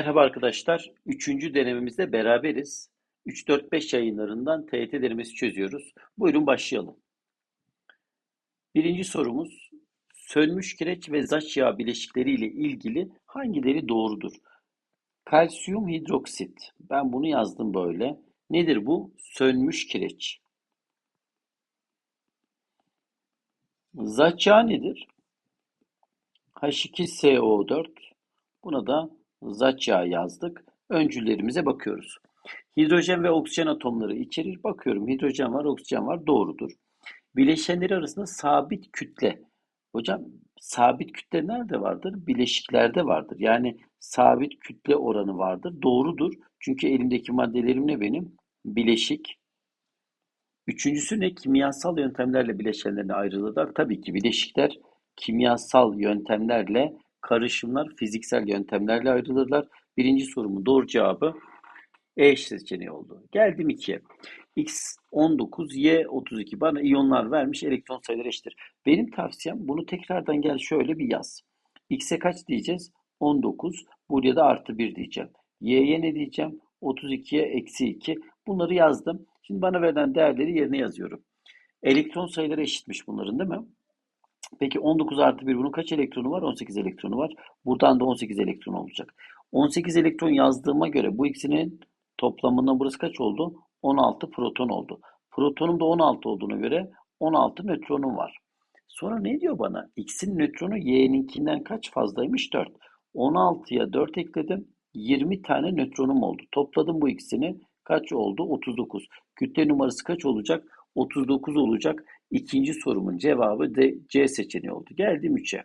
Merhaba arkadaşlar. Üçüncü denememizde beraberiz. 3-4-5 yayınlarından TYT denemesi çözüyoruz. Buyurun başlayalım. Birinci sorumuz. Sönmüş kireç ve zaç yağı bileşikleri ile ilgili hangileri doğrudur? Kalsiyum hidroksit. Ben bunu yazdım böyle. Nedir bu? Sönmüş kireç. Zaç yağı nedir? H2SO4. Buna da Zaç yağı yazdık. Öncüllerimize bakıyoruz. Hidrojen ve oksijen atomları içerir. Bakıyorum hidrojen var, oksijen var. Doğrudur. Bileşenleri arasında sabit kütle. Hocam sabit kütle nerede vardır? Bileşiklerde vardır. Yani sabit kütle oranı vardır. Doğrudur. Çünkü elimdeki maddelerim ne benim? Bileşik. Üçüncüsü ne? Kimyasal yöntemlerle bileşenlerine ayrılırlar. Tabii ki bileşikler kimyasal yöntemlerle Karışımlar fiziksel yöntemlerle ayrılırlar. Birinci sorumun doğru cevabı E seçeneği oldu. Geldim 2'ye. X 19, Y 32 bana iyonlar vermiş elektron sayıları eşittir. Benim tavsiyem bunu tekrardan gel şöyle bir yaz. X'e kaç diyeceğiz? 19. Buraya da artı 1 diyeceğim. Y'ye ne diyeceğim? 32'ye eksi 2. Bunları yazdım. Şimdi bana verilen değerleri yerine yazıyorum. Elektron sayıları eşitmiş bunların değil mi? Peki 19 artı 1 bunun kaç elektronu var? 18 elektronu var. Buradan da 18 elektron olacak. 18 elektron yazdığıma göre bu ikisinin toplamından burası kaç oldu? 16 proton oldu. Protonun da 16 olduğuna göre 16 nötronum var. Sonra ne diyor bana? X'in nötronu Y'ninkinden kaç fazlaymış? 4. 16'ya 4 ekledim. 20 tane nötronum oldu. Topladım bu ikisini. Kaç oldu? 39. Kütle numarası kaç olacak? 39 olacak. İkinci sorumun cevabı de C seçeneği oldu. Geldim 3'e.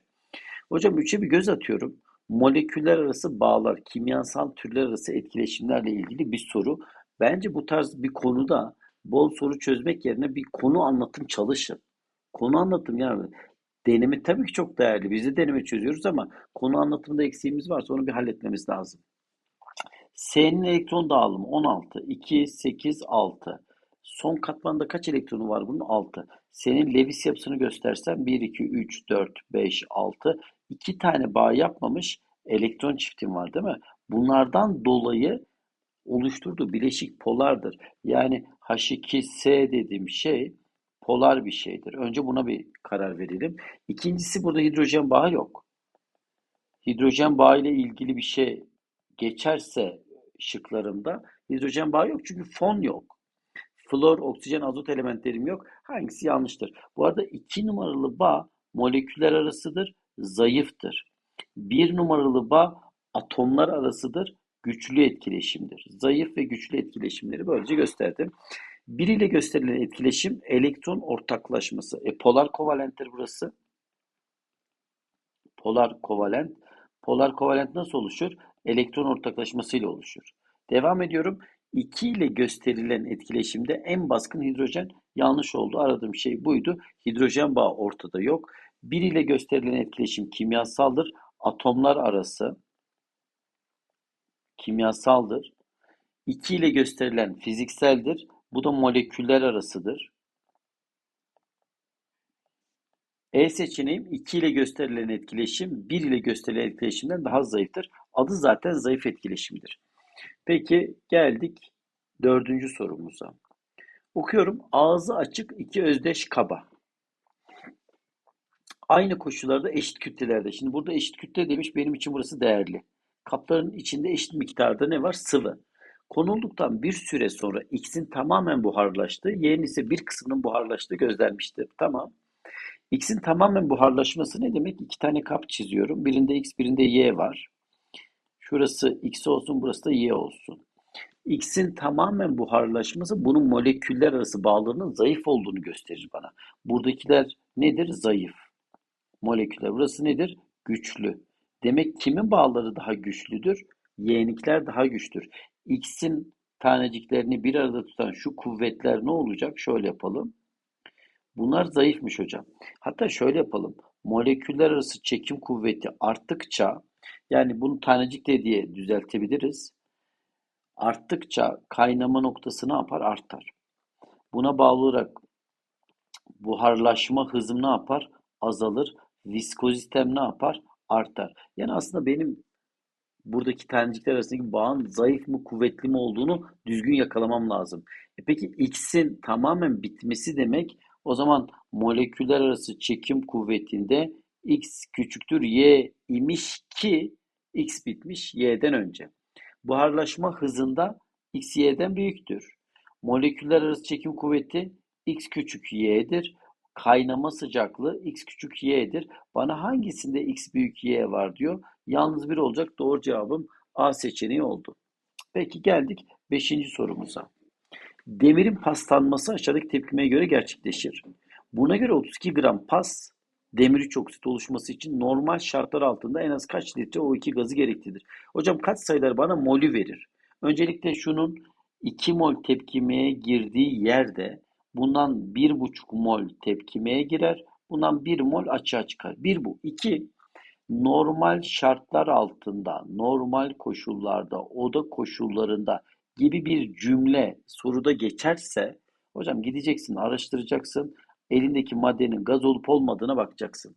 Hocam 3'e bir göz atıyorum. Moleküller arası bağlar, kimyasal türler arası etkileşimlerle ilgili bir soru. Bence bu tarz bir konuda bol soru çözmek yerine bir konu anlatım çalışın. Konu anlatım yani deneme tabii ki çok değerli. Biz de deneme çözüyoruz ama konu anlatımında eksiğimiz varsa onu bir halletmemiz lazım. S'nin elektron dağılımı 16, 2, 8, 6. Son katmanda kaç elektronu var bunun? 6. Senin Lewis yapısını göstersem 1, 2, 3, 4, 5, 6. 2 tane bağ yapmamış elektron çiftim var değil mi? Bunlardan dolayı oluşturduğu bileşik polardır. Yani H2S dediğim şey polar bir şeydir. Önce buna bir karar verelim. İkincisi burada hidrojen bağı yok. Hidrojen bağı ile ilgili bir şey geçerse şıklarımda hidrojen bağı yok çünkü fon yok. Flor, oksijen, azot elementlerim yok. Hangisi yanlıştır? Bu arada iki numaralı bağ moleküller arasıdır, zayıftır. Bir numaralı bağ atomlar arasıdır, güçlü etkileşimdir. Zayıf ve güçlü etkileşimleri böylece gösterdim. Bir ile gösterilen etkileşim elektron ortaklaşması. E, polar kovalenttir burası. Polar kovalent. Polar kovalent nasıl oluşur? Elektron ortaklaşmasıyla oluşur. Devam ediyorum. 2 ile gösterilen etkileşimde en baskın hidrojen yanlış oldu. Aradığım şey buydu. Hidrojen bağı ortada yok. 1 ile gösterilen etkileşim kimyasaldır. Atomlar arası kimyasaldır. 2 ile gösterilen fizikseldir. Bu da moleküller arasıdır. E seçeneğim 2 ile gösterilen etkileşim 1 ile gösterilen etkileşimden daha zayıftır. Adı zaten zayıf etkileşimdir. Peki geldik dördüncü sorumuza. Okuyorum. Ağzı açık iki özdeş kaba. Aynı koşullarda eşit kütlelerde. Şimdi burada eşit kütle demiş. Benim için burası değerli. Kapların içinde eşit miktarda ne var? Sıvı. Konulduktan bir süre sonra X'in tamamen buharlaştığı, Y'nin ise bir kısmının buharlaştığı gözlenmiştir. Tamam. X'in tamamen buharlaşması ne demek? İki tane kap çiziyorum. Birinde X, birinde Y var. Şurası X olsun, burası da Y olsun. X'in tamamen buharlaşması bunun moleküller arası bağlarının zayıf olduğunu gösterir bana. Buradakiler nedir? Zayıf. Moleküller. Burası nedir? Güçlü. Demek kimin bağları daha güçlüdür? Y'nikler daha güçlüdür. X'in taneciklerini bir arada tutan şu kuvvetler ne olacak? Şöyle yapalım. Bunlar zayıfmış hocam. Hatta şöyle yapalım. Moleküller arası çekim kuvveti arttıkça yani bunu tanecik de diye düzeltebiliriz. Arttıkça kaynama noktası ne yapar? Artar. Buna bağlı olarak buharlaşma hızım ne yapar? Azalır. Viskozitem ne yapar? Artar. Yani aslında benim buradaki tanecikler arasındaki bağın zayıf mı kuvvetli mi olduğunu düzgün yakalamam lazım. E peki X'in tamamen bitmesi demek o zaman moleküller arası çekim kuvvetinde X küçüktür Y imiş ki X bitmiş Y'den önce. Buharlaşma hızında X Y'den büyüktür. Moleküller arası çekim kuvveti X küçük Y'dir. Kaynama sıcaklığı X küçük Y'dir. Bana hangisinde X büyük Y var diyor. Yalnız bir olacak. Doğru cevabım A seçeneği oldu. Peki geldik 5. sorumuza. Demirin paslanması aşağıdaki tepkimeye göre gerçekleşir. Buna göre 32 gram pas demir 3 oksit oluşması için normal şartlar altında en az kaç litre O2 gazı gereklidir? Hocam kaç sayılar bana molü verir? Öncelikle şunun 2 mol tepkimeye girdiği yerde bundan 1,5 mol tepkimeye girer. Bundan 1 mol açığa çıkar. 1 bu. 2 normal şartlar altında, normal koşullarda, oda koşullarında gibi bir cümle soruda geçerse hocam gideceksin, araştıracaksın. Elindeki maddenin gaz olup olmadığına bakacaksın.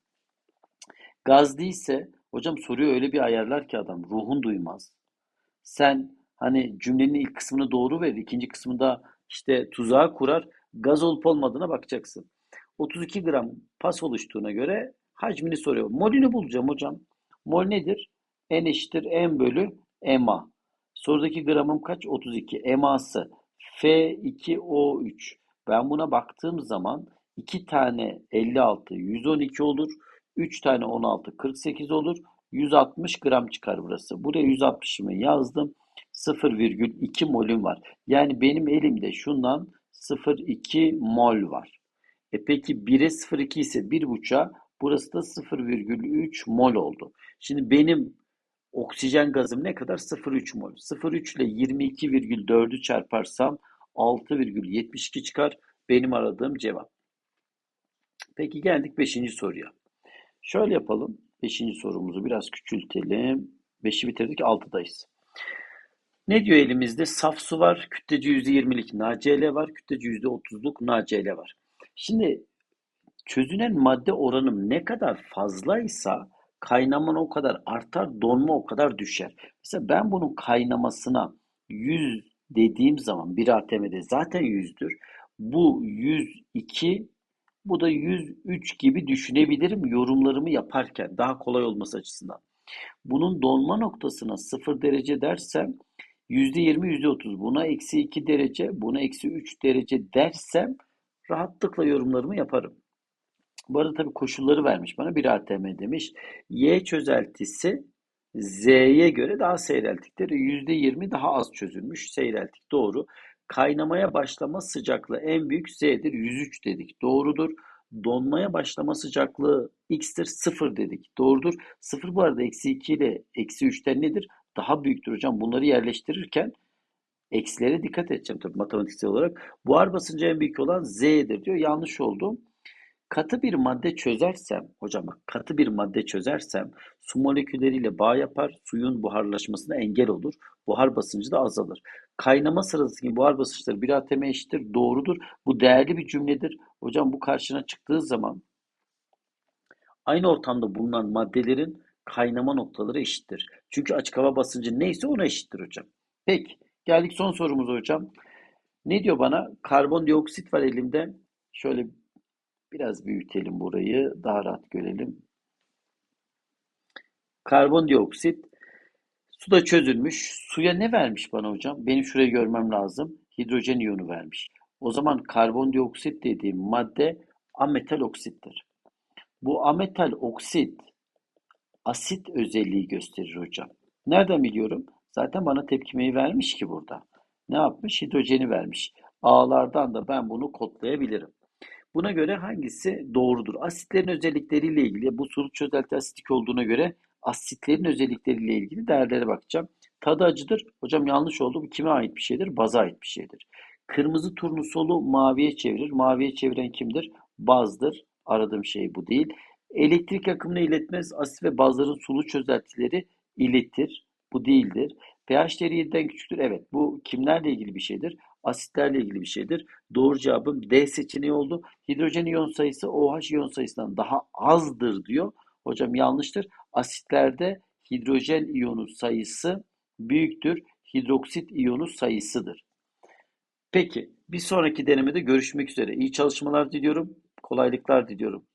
Gaz değilse hocam soruyu öyle bir ayarlar ki adam ruhun duymaz. Sen hani cümlenin ilk kısmını doğru ver, ikinci kısmında işte tuzağı kurar. Gaz olup olmadığına bakacaksın. 32 gram pas oluştuğuna göre hacmini soruyor. Molünü bulacağım hocam. Mol nedir? N eşittir M bölü MA. Sorudaki gramım kaç? 32. EMA'sı F2O3. Ben buna baktığım zaman 2 tane 56 112 olur. 3 tane 16 48 olur. 160 gram çıkar burası. Buraya 160'ımı yazdım. 0,2 molüm var. Yani benim elimde şundan 0,2 mol var. E peki 1'e 0,2 ise 1,5'a burası da 0,3 mol oldu. Şimdi benim oksijen gazım ne kadar? 0,3 mol. 0,3 ile 22,4'ü çarparsam 6,72 çıkar. Benim aradığım cevap. Peki geldik 5. soruya. Şöyle yapalım. 5. sorumuzu biraz küçültelim. 5'i bitirdik 6'dayız. Ne diyor elimizde? Saf su var, kütleci %20'lik NaCl var, kütleci %30'luk NaCl var. Şimdi çözünen madde oranım ne kadar fazlaysa kaynaman o kadar artar, donma o kadar düşer. Mesela ben bunun kaynamasına 100 dediğim zaman bir ATM'de zaten 100'dür. Bu 102, bu da 103 gibi düşünebilirim yorumlarımı yaparken daha kolay olması açısından. Bunun donma noktasına 0 derece dersem %20, %30. Buna eksi 2 derece, buna eksi 3 derece dersem rahatlıkla yorumlarımı yaparım. Bu arada tabii koşulları vermiş bana. Bir ATM demiş. Y çözeltisi Z'ye göre daha seyreltikleri %20 daha az çözülmüş. Seyreltik doğru. Kaynamaya başlama sıcaklığı en büyük Z'dir. 103 dedik. Doğrudur. Donmaya başlama sıcaklığı X'tir. 0 dedik. Doğrudur. 0 bu arada eksi 2 ile eksi 3'ten nedir? Daha büyüktür hocam. Bunları yerleştirirken eksilere dikkat edeceğim tabii matematiksel olarak. Buhar basıncı en büyük olan Z'dir diyor. Yanlış oldu. Katı bir madde çözersem, hocam bak katı bir madde çözersem su molekülleriyle bağ yapar, suyun buharlaşmasına engel olur. Buhar basıncı da azalır. Kaynama sırasındaki buhar basınçları bir atm eşittir. Doğrudur. Bu değerli bir cümledir. Hocam bu karşına çıktığı zaman aynı ortamda bulunan maddelerin kaynama noktaları eşittir. Çünkü açık hava basıncı neyse ona eşittir hocam. Peki geldik son sorumuza hocam. Ne diyor bana? Karbondioksit var elimde. Şöyle Biraz büyütelim burayı. Daha rahat görelim. Karbondioksit suda çözülmüş. Suya ne vermiş bana hocam? Benim şurayı görmem lazım. Hidrojen iyonu vermiş. O zaman karbondioksit dediğim madde ametal oksittir. Bu ametal oksit asit özelliği gösterir hocam. Nereden biliyorum? Zaten bana tepkimeyi vermiş ki burada. Ne yapmış? Hidrojeni vermiş. A'lardan da ben bunu kodlayabilirim. Buna göre hangisi doğrudur? Asitlerin özellikleriyle ilgili bu soru çözelti asitik olduğuna göre asitlerin özellikleriyle ilgili değerlere bakacağım. Tadı acıdır. Hocam yanlış oldu. Bu kime ait bir şeydir? Baza ait bir şeydir. Kırmızı turnusolu maviye çevirir. Maviye çeviren kimdir? Bazdır. Aradığım şey bu değil. Elektrik akımını iletmez. Asit ve bazların sulu çözeltileri iletir. Bu değildir. pH değeri 7'den küçüktür. Evet bu kimlerle ilgili bir şeydir? asitlerle ilgili bir şeydir. Doğru cevabım D seçeneği oldu. Hidrojen iyon sayısı OH iyon sayısından daha azdır diyor. Hocam yanlıştır. Asitlerde hidrojen iyonu sayısı büyüktür. Hidroksit iyonu sayısıdır. Peki bir sonraki denemede görüşmek üzere. İyi çalışmalar diliyorum. Kolaylıklar diliyorum.